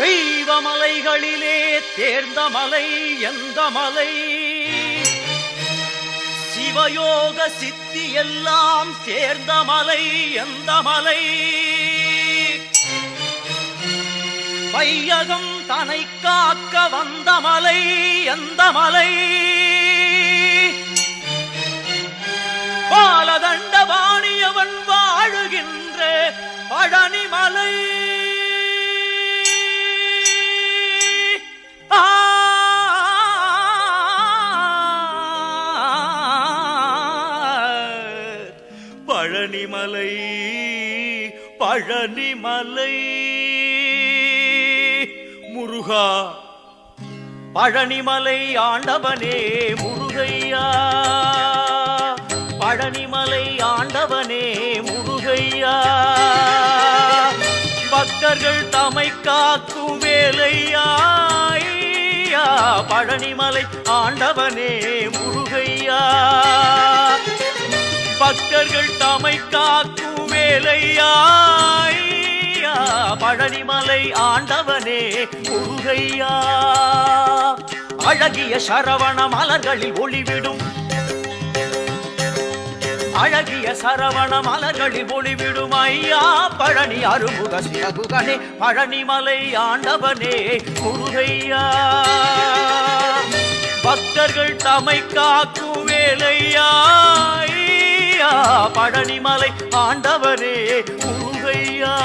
தெய்வ மலைகளிலே தேர்ந்த மலை எந்த மலை? சிவயோக சித்தி எல்லாம் சேர்ந்த மலை எந்த மலை? பையகம் தனை காக்க வந்த மலை எந்த மலை? பாலதண்ட வாணியவன் வாழுகின்ற பழனிமலை. பழனிமலை பழனிமலை. முருகா பழனிமலை ஆண்டவனே முருகையா. பழனிமலை ஆண்டவனே முருகையா. பக்தர்கள் தமை காக்கும் வேலையா. பழனிமலை ஆண்டவனே முருகையா. பக்தர்கள் தமை காக்கும் வேலையா பழனிமலை ஆண்டவனே முருகையா. அழகிய சரவண மலர்களில் ஒளிவிடும். அழகிய சரவண மலர்களில் ஒளிவிடும் ஐயா. பழனி அருமுக சிறகுகனே பழனிமலை ஆண்டவனே முருகையா. தமை காக்கும் வேலையா பழனிமலை ஆண்டவரே உங்கையா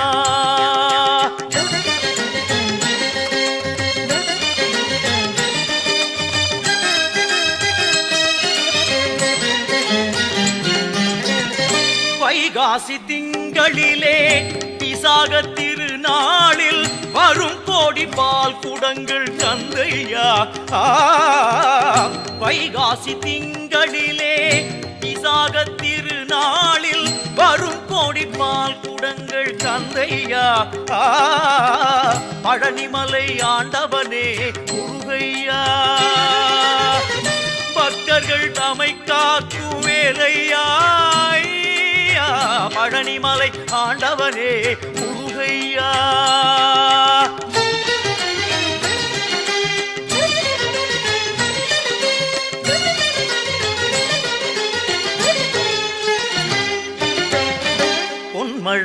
வைகாசி திங்களிலே விசாக திருநாளில் வரும் ஆடி பால் குடங்கள் கந்தையா வைகாசி திங்களிலே விசாக திருநாளில் வரும் கோடி பால் குடங்கள் கந்தையா பழனிமலை ஆண்டவனே முருகையா? பக்தர்கள் தமை காக்கும் வேலையா பழனிமலை ஆண்டவனே முருகையா?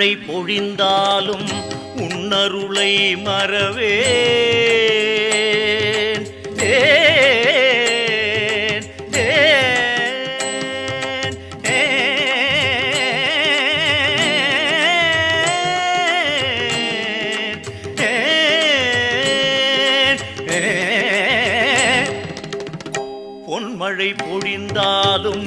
மழை பொழிந்தாலும் உன்னருளை மறவே பொன்மழை பொழிந்தாலும்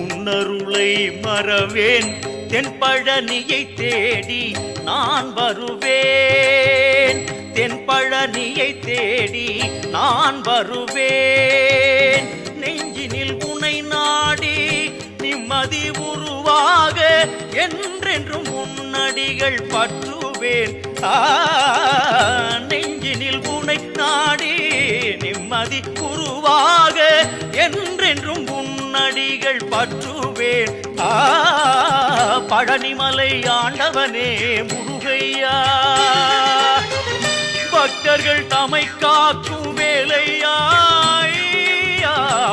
உன்னருளை மறவேன். தென்பழனியை தேடி நான் வருவேன். தென்பழனியை தேடி நான் வருவேன். நெஞ்சினில் உனை நாடி நிம்மதி உருவாக என்றென்றும் முன்னடிகள் பற்றுவேன். ஆ, நெஞ்சினில் உனை நாடி நிம்மதி உருவாக என்றென்றும் உன்னடிகள் பற்றுவேன். ஆ, பழனிமலை ஆண்டவனே முருகையா. பக்தர்கள் தமை காக்கும் வேலையா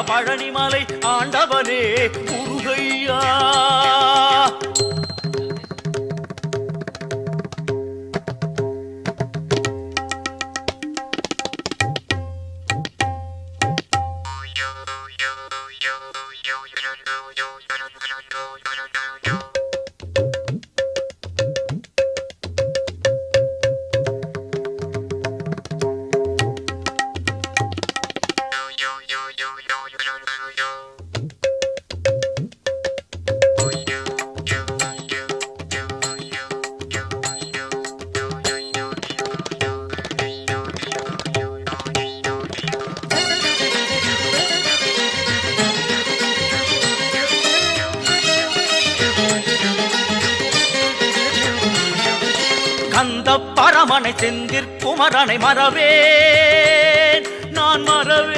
பழனிமலை ஆண்டவனே முருகையா. குமரனை மறவேன் நான் மறவேன்.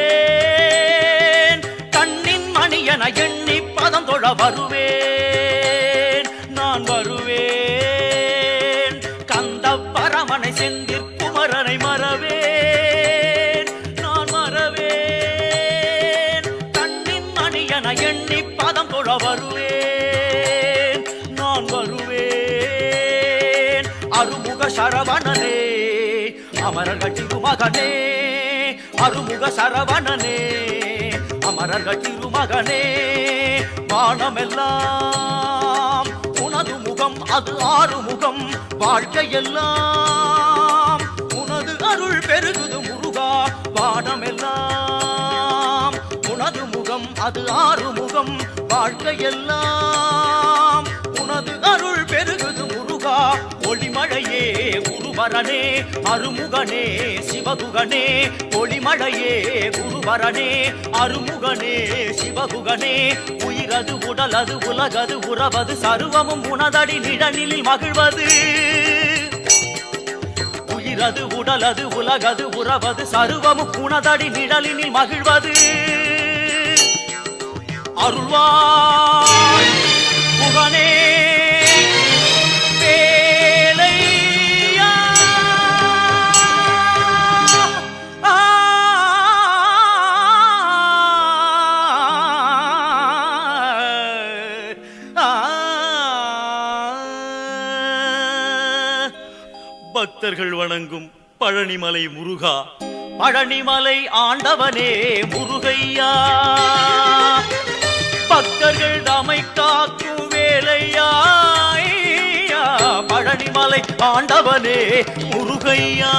கண்ணின் மணியன எண்ணி பதம் தொழ வருவேன். நான் வருவேன். மகனே அருமுக சரவணனே அமரர்கள் திருமகனே வானமெல்லாம் உனது முகம் அது ஆறுமுகம் வாழ்க்கையெல்லாம் உனது அருள் பெருகுது முருகா வானமெல்லாம் உனது முகம் அது ஆறுமுகம் வாழ்க்கையெல்லாம் உனது அருள் பெருகுது முருகா ஒளிமழை குருவரனே அருமுகனே சிவகுகனே பொலிமழையே குருவரனே அருமுகனே சிவகுகனே உயிரது உடலது உலகது உறவது சருவமும் உனதடி நிழலில் மகிழ்வது. உயிரது உடலது உலகது உறவது சருவமும் உனதடி நிழலினில் மகிழ்வது. அருள்வாய் புகனே பக்தர்கள் வணங்கும் பழனிமலை முருகா. பழனிமலை ஆண்டவனே முருகையா. பக்தர்கள் தமை காக்கும் வேலையா பழனிமலை ஆண்டவனே முருகையா.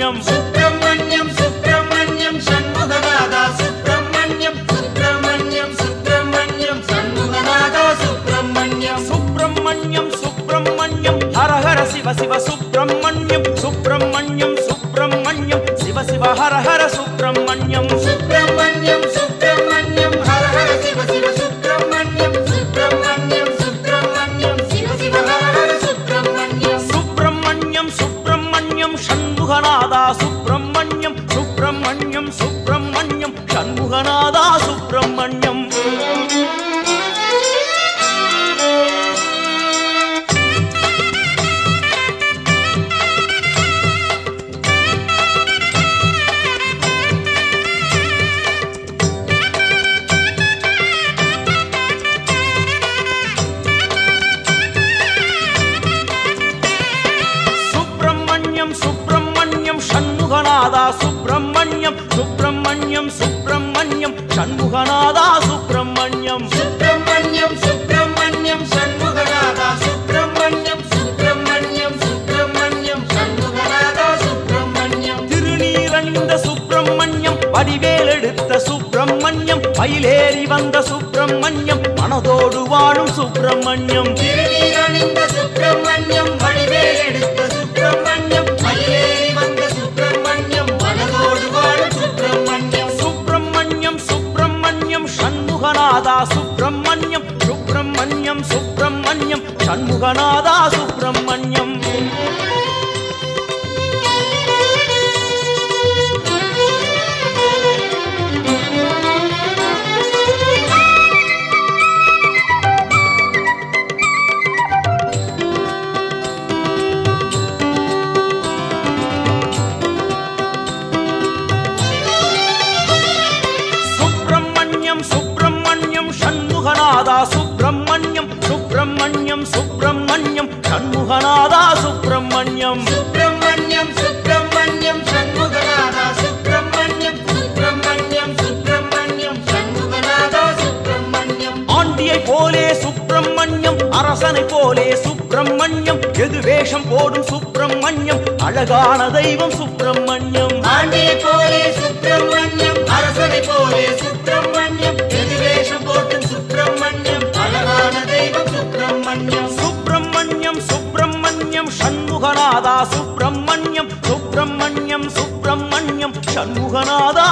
சுப்பிரமணியம். சுப்பிரமணியம் சுப்பிரமணியம் சண்முகநாதா சுப்பிரமணியம் சுப்பிரமணியம் சுப்பிரமணியம் சண்முகநாதா சுப்பிரமணியம். சுப்பிரமணியம் சுப்பிரமணியம். ஹரஹர சிவ சிவ சுப் சண்முகநாதா சுப்பிரமணியம் சுப்பிரமணியம் சுப்பிரமணியம். சண்முகநாதா சுப்பிரமணியம். சண்முகநாதா சுப்பிரமணியம். சுப்பிரமணியம் சுப்பிரமணியம் சண்முகநாதா சுப்பிரமணியம் சுப்பிரமணியம் சுப்பிரமணியம் சண்முகநாதா சுப்பிரமணியம். திருநீரணிந்த சுப்பிரமணியம் வடிவேல் எடுத்த சுப்பிரமணியம் மயிலேறி வந்த சுப்பிரமணியம் மனதோடு வாழும் சுப்பிரமணியம். திருநீரணிந்த சுப்பிரமணியம் வடிவேல் எடுத்த சுப்பிரமணியம். சண்முகநாதா சுப்பிரமணியம். சுப்பிரமணியம் சுப்பிரமணியம் சண்முகநாதா சுப்பிரமணியம். சுப்பிரமணியம் சுப்பிரமணியம் சண்முகநாதா சுப்பிரமணியம். சுப்பிரமணியம் சுப்பிரமணியம் சண்முகநாதா சுப்பிரமணியம். சுப்பிரமணியம் சுப்பிரமணியம் சண்முகநாதா சுப்பிரமணியம். ஆண்டியை போலே சுப்பிரமணியம் அரசனை போலே சுப்பிரமணியம். எது வேஷம் போடும் சுப்பிரமணியம் அழகான தெய்வம் சுப்பிரமணியம். ஆண்டியை போலே சுப்பிரமணியம் அரசனை போலே சுப்பிரமணியம். சண்முகநாதா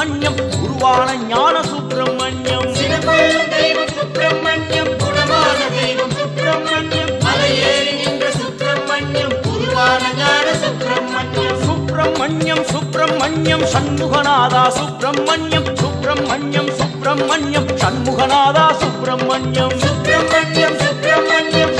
சுப்பிரமணியம் உருவான ஞான சுப்பிரமணியம். சுப்பிரமணியம் குணமான தெய்வம் சுப்பிரமணியம். மலையேறி நின்ற சுப்பிரமணியம் உருவான ஞான சுப்பிரமணியம். சுப்பிரமணியம் சுப்பிரமணியம் சண்முகநாதா சுப்பிரமணியம். சுப்பிரமணியம் சுப்பிரமணியம் சண்முகநாதா சுப்பிரமணியம். சுப்பிரமணியம் சுப்பிரமணியம்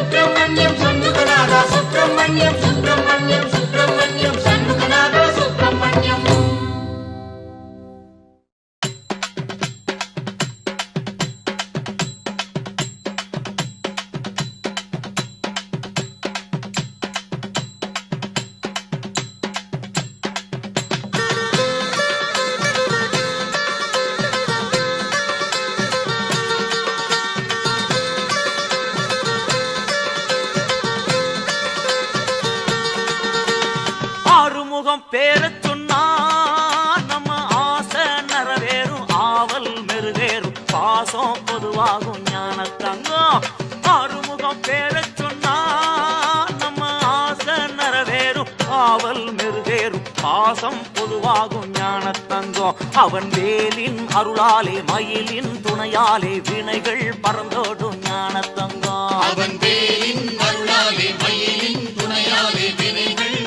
காவல் மெருகேறும். பாசம் பொதுவாகும் ஞான தங்கம் அவன் வேலின் அருளாலே மயிலின் துணையாலே வினைகள் பறந்தோடும் ஞான தங்கம் அவன் வேலின் அருளாலே மயிலின் துணையாலே வினைகள்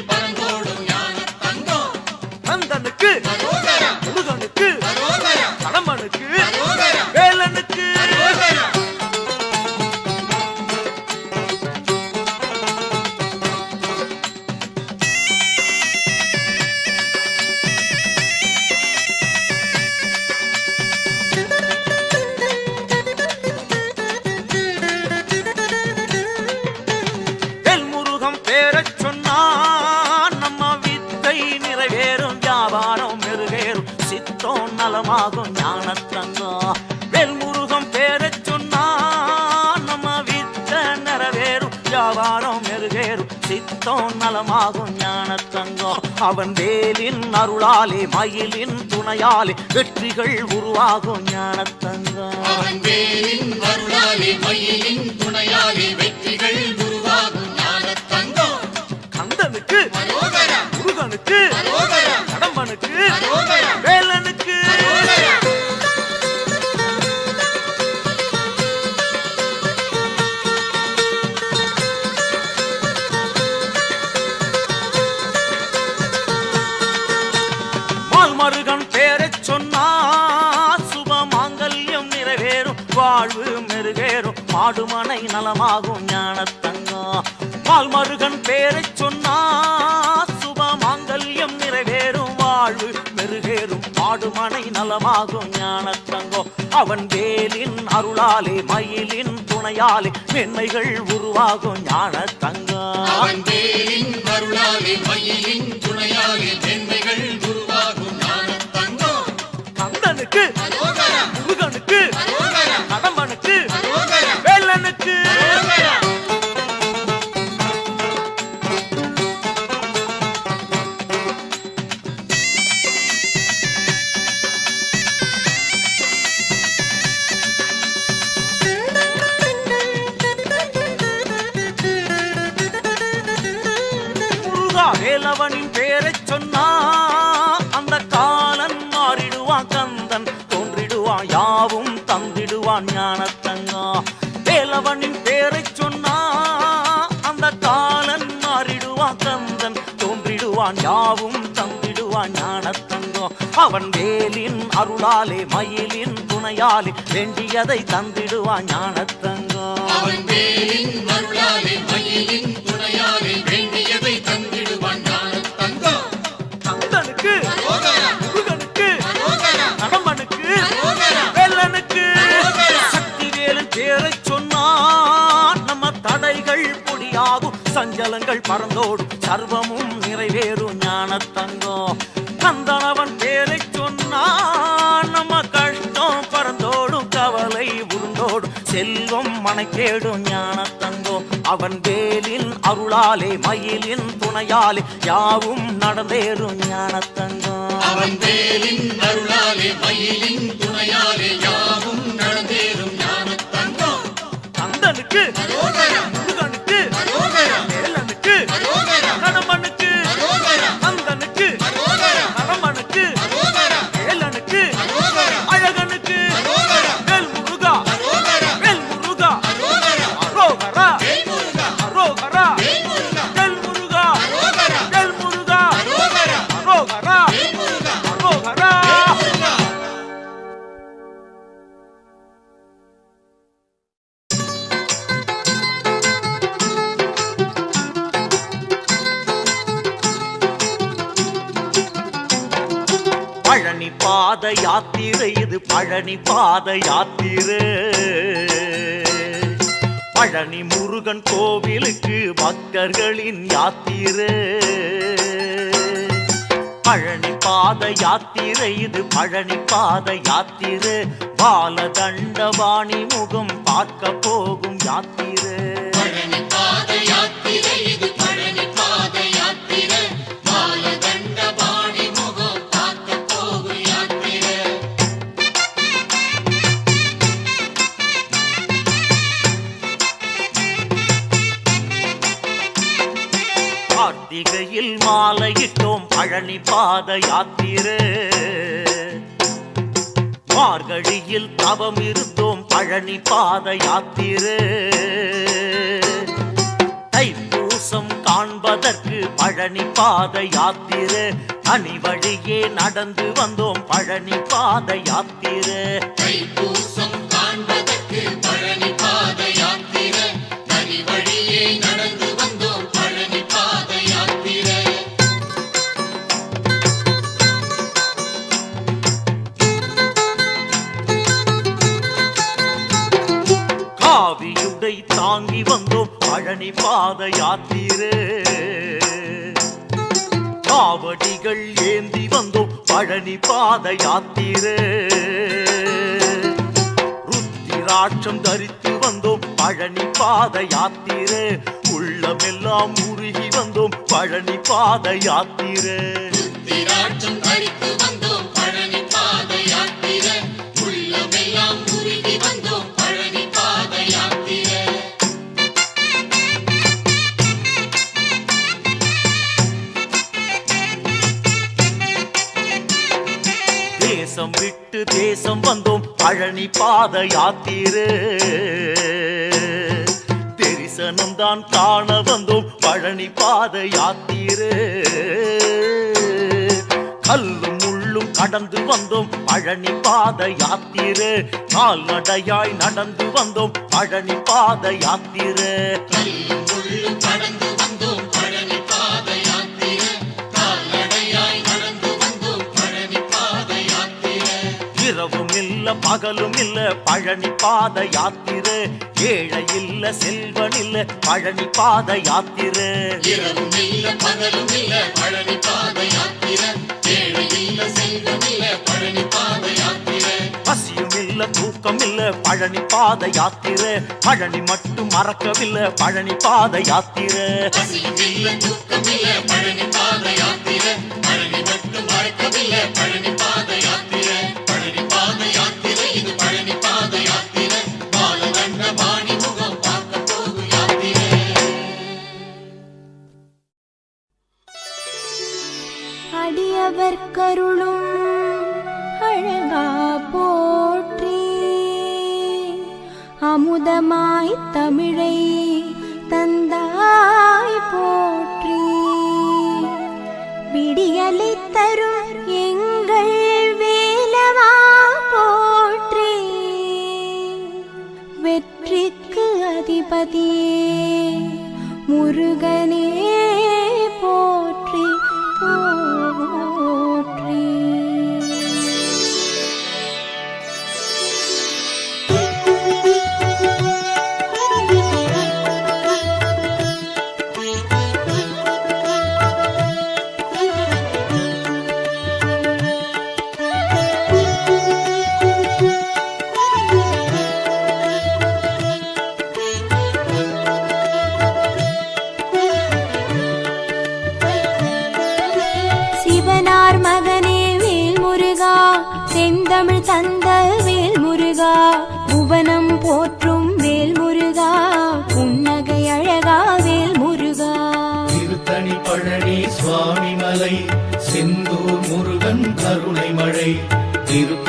மெருகேறும் சித்தம் நலமாகும் ஞானத்தங்கம் வெல்முருகம் பேரச் சொன்னா நம்ம வித்தை நிறைவேறும் வியாபாரம் மெருகேறும். சித்தம் நலமாகும் ஞானத்தங்கம் அவன் வேலின் அருளாலே மயிலின் துணையாலே வெற்றிகள் உருவாகும் ஞானத்தங்கம் அவன் வேலின் அருளாலே மயிலின் துணையாலே வெற்றிகள் உருவாகும் ஞான தங்கம் கந்தனுக்கு முருகனுக்கு அரோகரா வேலனுக்கு. மருகன் பேரை சொன்னா சுப மாங்கல்யம் நிறைவேறும் வாழ்வு மெருகேறும் மாடுமனை நலமாகும் ஞானத்தங்கம். பால்மருகன் பேரை சொன்னா ஆடுமனை நலமாகும் ஞானத்தங்கம் அவன் வேலின் அருளாலே மயிலின் துணையாலே மென்மைகள் உருவாகும் வேலின் அருளாலே மயிலின் துணையாலே மென்மைகள் உருவாகும் ஞானத் தங்கம் கந்தனுக்கு முருகனுக்கு கடம்பனுக்கு வேலனுக்கு. அரோகரா பேரை சொன்னா அந்த காலன் மாறிடுவான் கந்தன் தோன்றிடுவான் யாவும் தந்திடுவான் ஞானத்தங்கா. வேலவனின் பேரை சொன்னா அந்த காலன் மாறிடுவான் கந்தன் தோன்றிடுவான் யாவும் தந்திடுவான் ஞானத்தங்கம் அவன் வேலின் அருளாலே மயிலின் துணையாலே வேண்டியதை தந்திடுவான் ஞானத்தங்கம் அவன் வேலின் அருளாலே மயிலின் அரோகரா. சக்தி வேலன் பேரைச் சொன்னான். நம்ம தடைகள் பொடியாகும். சஞ்சலங்கள் பறந்தோடும். சர்வமும் நிறைவேறும் ஞானத்தங்கம். கந்தனவன் பேரைச் சொன்னான். நம்ம உருண்டோடும் செல்வம் மனக்கேடும் ஞானத்தங்கம் அவன் வேலின் அருளாலே மயிலின் துணையாலே யாவும் நடந்தேறும் ஞானத்தங்கம் அவன் வேலின் அருளாலே மயிலின் துணையாலே யாவும் நடந்தேறும் ஞானத் தங்கம் கந்தனுக்கு பழனி பாத யாத்திரை. பழனி முருகன் கோவிலுக்கு பக்தர்களின் யாத்திரை. பழனி பாத யாத்திரை இது பழனி பாத யாத்திரை. பாலதண்டபாணி முகம் பார்க்க போகும் யாத்திரை. பழனி பாத யாத்திரை இது பழனி பாத யாத்திரே. மார்கழியில் தவம் இருந்தோம் பழனி பாத யாத்திரே. தைப்பூசம் காண்பதற்கு பழனி பாத யாத்திரே. தனி வழியே நடந்து வந்தோம் பழனி பாத யாத்திரே. தைப்பூசம் காண்பதற்கு பழனி பாத யாத்திரே. தனி வழியே நடந்து காவியுடை தாங்கி வந்தோம் பழனி பாத யாத்திரே. காவடிகள் ஏந்தி வந்தோம் பழனி பாத யாத்திரே. ருத்திராட்சம் தரித்து வந்தோம் பழனி பாத யாத்திரே. உள்ளமெல்லாம் உருகி வந்தோம் பழனி பாத யாத்திரே. ருத்திராட்சம் தரித்து தேசம் விட்டு தேசம் வந்தோம். பழனி பாத யாத்திரை. தரிசனம் தான் காண வந்தோம். பழனி பாத யாத்திரை. கல்லும் முள்ளும் கடந்து வந்தோம். பழனி பாத யாத்திரை. கால்நடையாய் நடந்து வந்தோம். பழனி பாத யாத்திரை. இல்ல பகலும் இல்ல பழனி பாத யாத்திரை. ஏழை இல்ல செல்வன் இல்ல பழனி பாத யாத்திரை. இரவும் இல்ல பகலும் இல்ல பழனி பாத யாத்திரை. ஏழை இல்ல செல்வம் இல்ல பழனி பாத யாத்திரை. பசியும் இல்ல தூக்கம் இல்ல பழனி பாத யாத்திரை. பழனி மட்டும் மறக்கவில்லை பழனி பாத யாத்திரை. பசியும் இல்ல தூக்கம் இல்ல பழனி பாத யாத்திரை. பழனி மட்டும் மறக்கவில்லை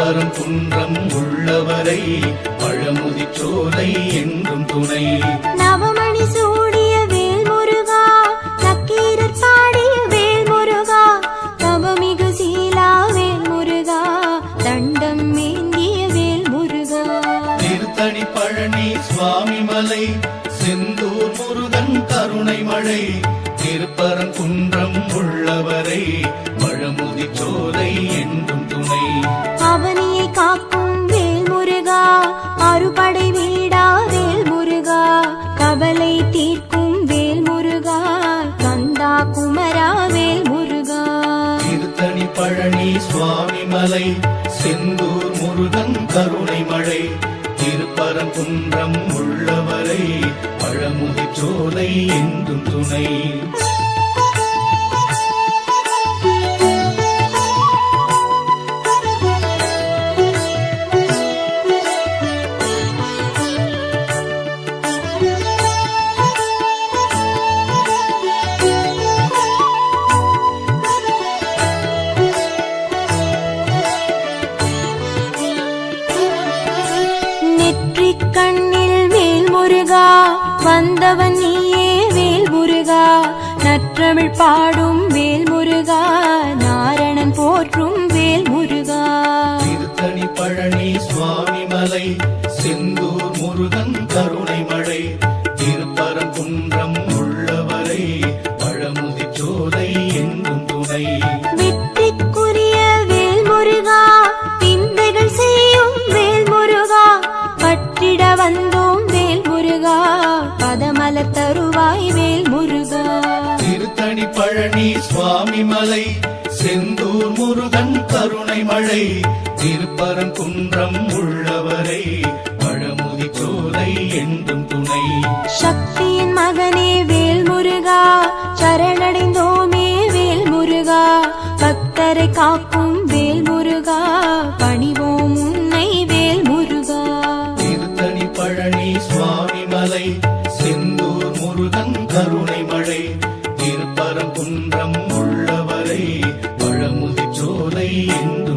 திருப்பரம் குன்றம் உள்ளவரை பழமுதிச் சோலை என்றும் துணை. நவமணி சூடிய வேல் முருகா நக்கீரர் பாடிய வேல் முருகா தவமிகு சீலா வேல் முருகா தண்டம் மேந்திய வேல் முருகா திருத்தணி பழனி சுவாமிமலை செந்தூர் முருகன் கருணை மழை திருப்பரம் குன்றம் உள்ளவரை பழமுதிச் சோலை என்றும் துணை. கருணை மழை திருப்பரம் குன்றம் உள்ளவரை பழமுதிச் சோலை என்றும் துணை. வந்தவன் நீயே வேல் முருகா நற்றமிழ் பாடும் வேல் முருகா நாரணன் போற்றும் வேல் முருகா திருத்தணி பழனி சுவாமிமலை செந்தூர் முருகன் கருணை மழை மழை திருப்பரங்குன்றம் உள்ளவரை பழமுதி சோலை என்றும் துணை. சக்தியின் மகனே வேல் முருகா சரணடைந்தோமே வேல் முருகா பக்தரை காக்கும் வேல் முருகா பணிவோம் உன்னை வேல் முருகா திருத்தணி பழனி சுவாமி மலை செந்தூர் முருகன் கருணை மழை. திருப்பரங்குன்றம் உள்ளவரை பழமுதி சோலை என்றும்